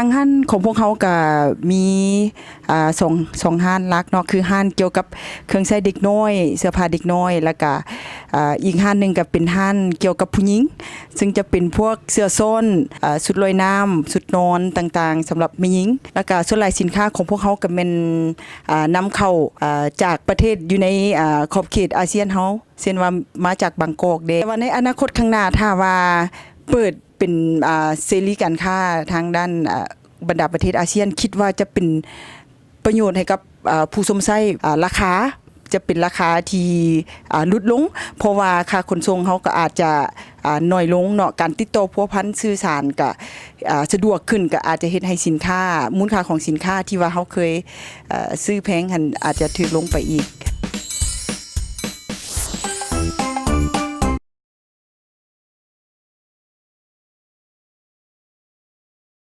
ทางห้านของพวกเขาก็มีอ่าสองสองห้านลักเนาะคือห้านเกี่ยวกับเครื่องใช้เด็กน้อย เสื้อผ้าเด็กน้อย แล้วก็อ่าอีกห้านหนึ่งก็เป็นห้านเกี่ยวกับผู้หญิง ซึ่งจะเป็นพวกเสื้อส้นอ่าชุดลอยน้ำชุดนอนต่างๆสำหรับแม่หญิง แล้วก็ส่วนหลายสินค้าของพวกเขาก็เป็นอ่านำเข้าอ่าจากประเทศอยู่ในอ่าขอบเขตอาเซียนเฮาเช่นว่ามาจากบางกอกเด้แต่ว่าในอนาคตข้างหน้าถ้าว่าเปิด เป็นเสรีการค้าทางด้านบรรดาประเทศอาเซียน คิดว่าจะเป็นประโยชน์ให้กับผู้สมใช้ราคาจะเป็นราคาที่ลดลง เพราะว่าค่าขนส่งเขาก็อาจจะน้อยลงเนาะการติดต่อพัวพันสื่อสารก็สะดวกขึ้นก็อาจจะเฮ็ดให้สินค้า มูลค่าของสินค้าที่ว่าเขาเคยซื้อแพงหันอาจจะถูกลงไปอีก